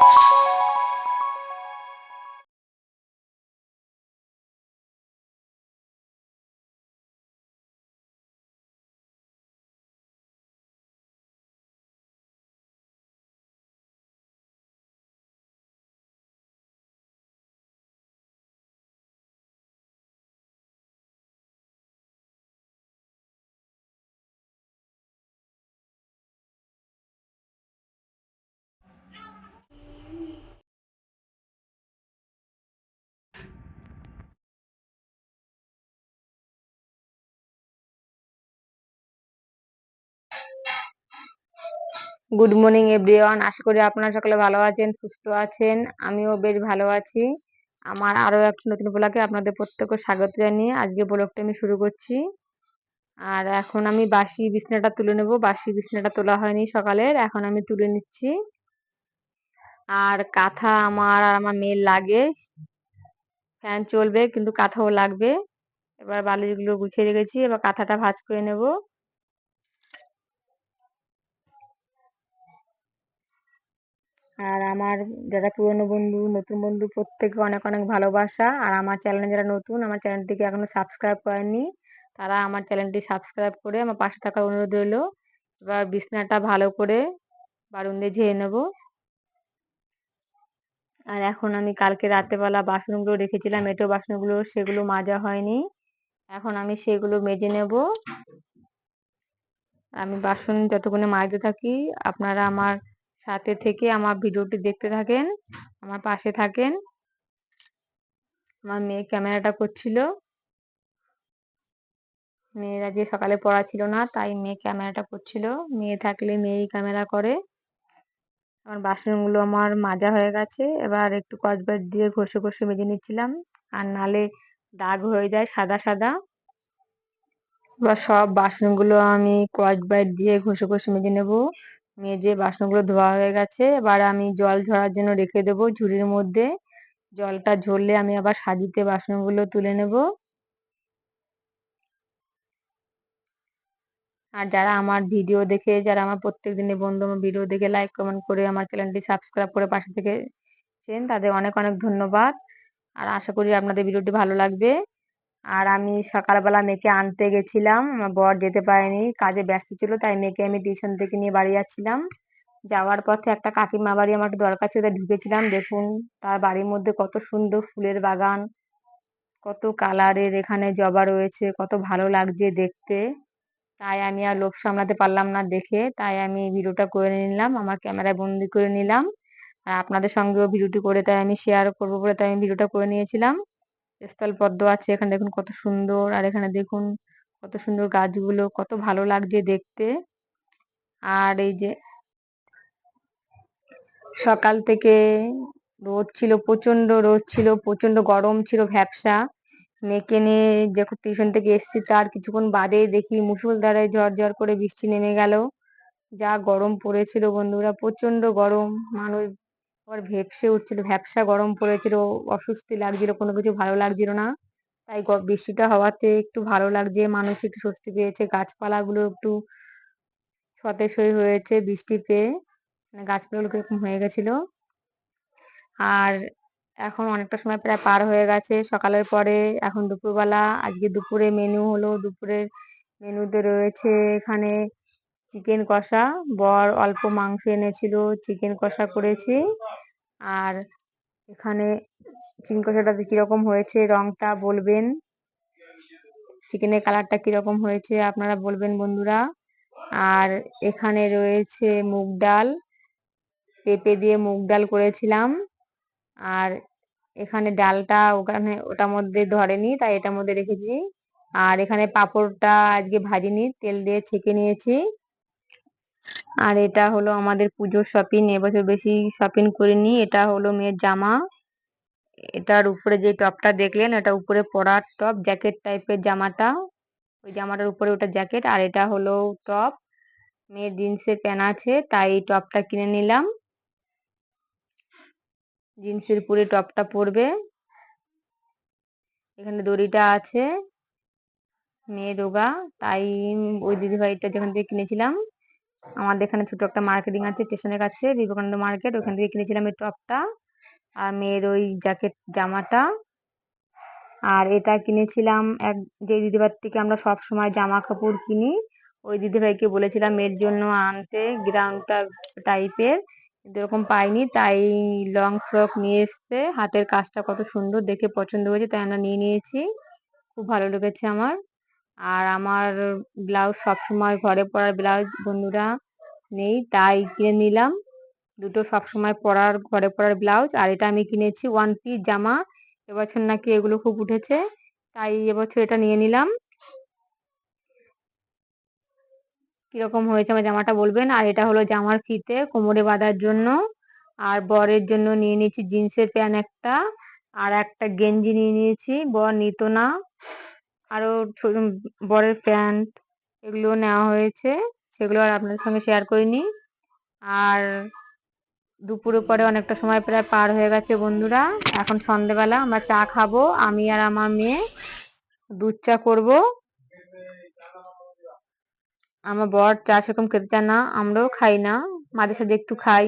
you good morning everyone আশা করি আপনারা সকলে ভালো আছেন, সুস্থ আছেন। আমিও বেশ ভালো আছি। আমার আরও এক নতুন ব্লগে আপনাদের প্রত্যেককে স্বাগত জানিয়ে আজকে ব্লগটা আমি শুরু করছি। আর এখন আমি বাসি বিছনাটা তুলে নেব। বাসি বিছনাটা তোলা হয়নি সকালের, এখন আমি তুলে নিচ্ছি। আর কাঁথা আমার আর আমার মেয়ের লাগে। ফ্যান চলবে, কিন্তু কাঁথাও লাগবে। এবার বালিশগুলো গুছিয়ে রেখেছি, এবার কাঁথাটা ভাজ করে নেব। আর আমার যারা পুরনো বন্ধু, নতুন বন্ধু প্রত্যেকে অনেক অনেক ভালোবাসা। আর আমার চ্যানেলে যারা নতুন, আমার চ্যানেলটিকে এখনও সাবস্ক্রাইব করেননি, তারা আমার চ্যানেলটি সাবস্ক্রাইব করে আমার পাশে থাকার অনুরোধ রইল। এবার বিছনাটা ভালো করে বারুন দিয়ে ঝেড়ে নেব। আর এখন আমি কালকে রাত্রেবেলা বাসনগুলো রেখেছিলাম, এঁটো বাসনগুলো, সেগুলো মাজা হয়নি। এখন আমি সেগুলো মেজে নেব। আমি বাসন যতক্ষণে মাজতে থাকি, আপনারা আমার সাথে থেকে আমার ভিডিওটি দেখতে থাকেন, আমার পাশে থাকেন। আমার মেয়ে ক্যামেরাটা করছিল। মেয়েরা যে সকালে পড়া ছিল না, তাই মেয়ে ক্যামেরাটা করছিল। মেয়ে থাকলে মেয়েই ক্যামেরা করে। আমার বাসনগুলো আমার মাজা হয়ে গেছে। এবার একটু কচবার দিয়ে ঘষে ঘষে মেজে নিচ্ছিলাম। আর নালে দাগ হয়ে যায় সাদা সাদা। এবার সব বাসনগুলো আমি কচবার দিয়ে ঘষে ঘষে মেজে নেব। মেজে বাসনগুলো ধোয়া হয়ে গেছে, এবার আমি জল ঝরার জন্য রেখে দেব ঝুড়ির মধ্যে। জলটা ঝরলে আমি আবার সাজিতে বাসনগুলো তুলে নেব। আর যারা আমার ভিডিও দেখে, যারা আমার প্রত্যেক দিনের বন্ধু আমার ভিডিও দেখে লাইক কমেন্ট করে আমার চ্যানেলটি সাবস্ক্রাইব করে পাশে থেকেছেন তাদের অনেক অনেক ধন্যবাদ। আর আশা করি আপনাদের ভিডিওটি ভালো লাগবে। আর আমি সকালবেলা মেয়েকে আনতে গেছিলাম। আমার বর যেতে পারেনি, কাজে ব্যস্ত ছিল, তাই মেয়েকে আমি টিউশন থেকে নিয়ে বাড়ি যাচ্ছিলাম। যাওয়ার পথে একটা কাকিমা বাড়ি আমার দরকার ছিল ঢুকেছিলাম। দেখুন, তার বাড়ির মধ্যে কত সুন্দর ফুলের বাগান, কত কালারের এখানে জবা রয়েছে, কত ভালো লাগছে দেখতে। তাই আমি আর লোভ সামলাতে পারলাম না দেখে, তাই আমি ভিডিওটা করে নিলাম, আমার ক্যামেরায় বন্দি করে নিলাম। আর আপনাদের সঙ্গেও ভিডিওটি করে, তাই আমি শেয়ার করব বলে তাই আমি ভিডিওটা করে নিয়েছিলাম। স্থল পদ্ম আছে, এখানে দেখুন কত সুন্দর, আর এখানে দেখুন কত সুন্দর গাছগুলো, কত ভালো লাগছে দেখতে। আর এই যে সকাল থেকে রোদ ছিল প্রচণ্ড রোদ ছিল প্রচণ্ড গরম ছিল ভ্যাপসা মেয়েকে নিয়ে যখন টিউশন থেকে এসছি, তার কিছুক্ষণ বাদে দেখি মুসুলধারায় ঝড় করে বৃষ্টি নেমে গেল। যা গরম পড়েছিল বন্ধুরা প্রচণ্ড গরম, মানুষ আবার ভেপসে উঠছিল, ভ্যাপসা গরম পড়েছিল, অস্বস্তি লাগছিল, কোনো কিছু ভালো লাগছিল না। তাই বৃষ্টিটা হওয়াতে একটু ভালো লাগছে, মানুষ একটু স্বস্তি পেয়েছে, গাছপালাগুলো একটু সতেজ হয়ে হয়েছে বৃষ্টি পেয়ে মানে গাছপালাগুলো কীরকম হয়ে গেছিল। আর এখন অনেকটা সময় প্রায় পার হয়ে গেছে, সকালের পরে এখন দুপুরবেলা, আজকে দুপুরে মেনু হলো, দুপুরের মেনুতে রয়েছে এখানে চিকেন কষা। বর অল্প মাংস এনেছিল চিকেন কষা করেছি। আর এখানে চিকেন কষাটাতে কীরকম হয়েছে, রংটা বলবেন? চিকেনের কালারটা কীরকম হয়েছে, আপনারা বলবেন বন্ধুরা। আর এখানে রয়েছে মুগ ডাল। পেঁপে দিয়ে মুগ ডাল করেছিলাম। আর এখানে ডালটা ওখানে, ওটার মধ্যে ধরেনি, তাই এটার মধ্যে রেখেছি। আর এখানে পাঁপড়টা আজকে ভাজিনি, তেল দিয়ে ছেঁকে নিয়েছি। আর এটা হলো আমাদের পুজোর শপিং এবছর বেশি শপিং করিনি, এটা হলো মেয়ের জামা। এটার উপরে যে টপটা দেখলেন, এটা উপরে পরার টপ জ্যাকেট টাইপের জামাটা। ওই জামাটার উপরে ওটা জ্যাকেট আর এটা হলো টপ মেয়ের জিন্সের প্যান্ট আছে, তাই এই টপটা কিনে নিলাম। জিন্সের উপরে টপটা পরবে। এখানে দড়িটা আছে, মেয়ে রোগা। তাই ওই দিদিভাইটা যেখান থেকে কিনেছিলাম আমাদের এখানে ছোট একটা মার্কেটিং আছে স্টেশনের কাছে, বিবেকানন্দ মার্কেট ওখান থেকে কিনেছিলাম এই টপটা আর মেয়ের ওই জ্যাকেট জামাটা আর এটা কিনেছিলাম এক যে দিদিভাই থেকে আমরা সব সময় জামা কাপড় কিনি, ওই দিদিভাইকে বলেছিলাম মেয়ের জন্য আনতে, গ্রাউন্ডটা টাইপের এরকম পাইনি, তাই লং ফ্রক নিয়ে এসছে, হাতের কাজটা কত সুন্দর, দেখে পছন্দ হয়েছে, তাই আমরা নিয়ে নিয়েছি, খুব ভালো লেগেছে আমার। আর আমার ব্লাউজ সবসময় ঘরে পরার ব্লাউজ বন্ধুরা নেই, তাই কিনে নিলাম। দুটো সবসময় পরার, ঘরে পরার ব্লাউজ। আর এটা আমি কিনেছি ওয়ান পিস জামা। এবছর নাকি এগুলো খুব উঠেছে, তাই এবছর এটা নিয়ে নিলাম। কীরকম হয়েছে আমার জামাটা বলবেন? আর এটা হলো জামার ফিতে কোমরে বাঁধার জন্য। আর বরের জন্য নিয়ে নিয়েছি জিন্সের প্যান্ট একটা। আর একটা গেঞ্জি নিয়ে নিয়েছি। বর নিত না। আরও বরের প্যান্ট এগুলো নেওয়া হয়েছে। সেগুলো আর আপনাদের সঙ্গে শেয়ার করিনি। আর দুপুরের পরে অনেকটা সময় প্রায় পার হয়ে গেছে বন্ধুরা। এখন সন্ধেবেলা আমরা চা খাব। আমি আর আমার মেয়ে দুধ চা করব। আমার বর চা সেরকম খেতে চায় না, আমরাও খাই না। মাঝে সাঝে একটু খাই।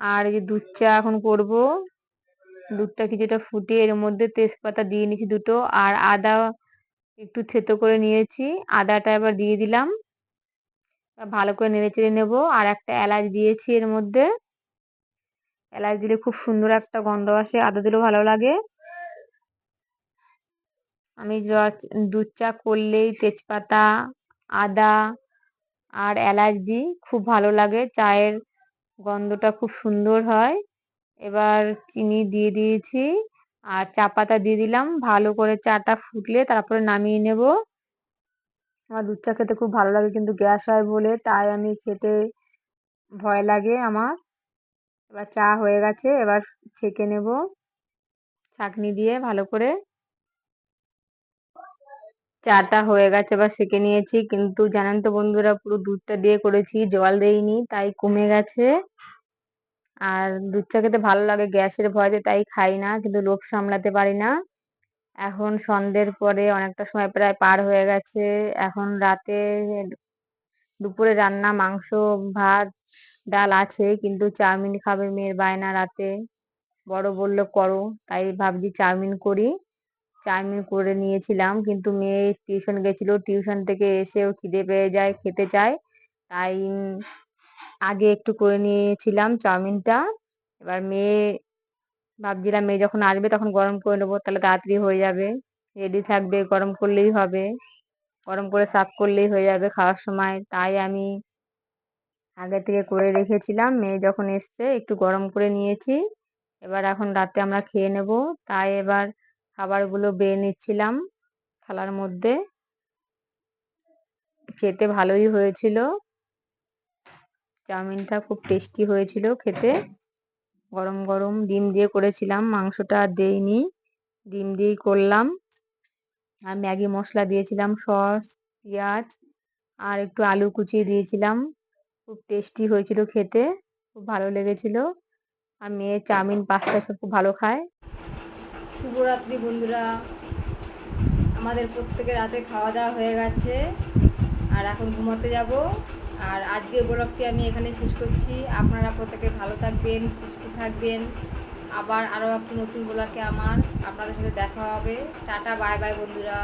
আর এই যে দুধ চা এখন করব। দুধটা কিছুটা ফুটিয়ে এর মধ্যে তেজপাতা দিয়ে নিয়েছি দুটো, আর আদা একটু থেতো করে নিয়েছি। আদাটা এবার দিয়ে দিলাম। ভালো করে নেড়ে চেড়ে নেব। আর একটা এলাচ দিয়েছি এর মধ্যে। এলাচ দিলে খুব সুন্দর একটা গন্ধ আসে, আদা দিলেও ভালো লাগে। আমি দুধ চা করলেই তেজপাতা, আদা আর এলাচ দিই, খুব ভালো লাগে। চায়ের গন্ধটা খুব সুন্দর হয়। এবার চিনি দিয়ে দিয়েছি আর চা পাতা দিয়ে দিলাম। ভালো করে চাটা ফুটলে তারপরে নামিয়ে নেব। আমার দুধ চা খেতে খুব ভালো লাগে কিন্তু গ্যাস হয় বলে, তাই আমি খেতে ভয় লাগে আমার। এবার চা হয়ে গেছে, এবার ছেঁকে নেব ছাঁকনি দিয়ে ভালো করে। চাটা হয়ে গেছে, এবার সেঁকে নিয়েছি। কিন্তু জানেন তো বন্ধুরা, পুরো দুধটা দিয়ে করেছি, জল দেইনি, তাই কমে গেছে। আর দুধ চা খেতে ভালো লাগে, গ্যাসের ভয়তে তাই খাই না, কিন্তু লোভ সামলাতে পারি না। এখন সন্ধ্যের পরে অনেকটা সময় প্রায় পার হয়ে গেছে। এখন রাতে দুপুরে রান্না, মাংস, ভাত, ডাল আছে, কিন্তু চাউমিন খাবে মেয়ের বায়না রাতে। বড় বলল, করো। তাই ভাবছি চাউমিন করি। চাউমিন করে নিয়েছিলাম, কিন্তু মেয়ে টিউশন গেছিল। টিউশন থেকে এসেও খিদে পেয়ে যায়, খেতে চায়। তাই আগে একটু করে নিয়েছিলাম চাউমিনটা। এবার মেয়ে, ভাবছিলাম মেয়ে যখন আসবে তখন গরম করে নেব, তাহলে তাড়াতাড়ি হয়ে যাবে। রেডি থাকবে, গরম করলেই হবে। গরম করে সাফ করলেই হয়ে যাবে খাওয়ার সময়। তাই আমি আগে থেকে করে রেখেছিলাম। মেয়ে যখন এসছে, একটু গরম করে নিয়েছি। এবার এখন রাতে আমরা খেয়ে নেব। তাই এবার খাবারগুলো বেয়ে নিচ্ছিলাম থালার মধ্যে। খেতে ভালোই হয়েছিল। চাউমিনটা খুব টেস্টি হয়েছিল খেতে। গরম গরম ডিম দিয়ে করেছিলাম, মাংসটা আর দেইনি। ডিম দিয়েই করলাম। আর ম্যাগি মশলা দিয়েছিলাম, সস, পেঁয়াজ আর একটু আলু কুচিয়ে দিয়েছিলাম। খুব টেস্টি হয়েছিল খেতে, খুব ভালো লেগেছিল। আর মেয়ে চাউমিন, পাস্তা সব খুব ভালো খায়। শুভরাত্রি বন্ধুরা। আমাদের প্রত্যেকের রাতে খাওয়া দাওয়া হয়ে গেছে। আর এখন ঘুমোতে যাব। আর আজকে ব্লগটি আমি এখানে শেষ করছি। আপনারা প্রত্যেকে ভালো থাকবেন, সুস্থ থাকবেন। আবার আরও একটু নতুন ব্লগে আমার আপনাদের সাথে দেখা হবে। টাটা, বাই বাই বন্ধুরা।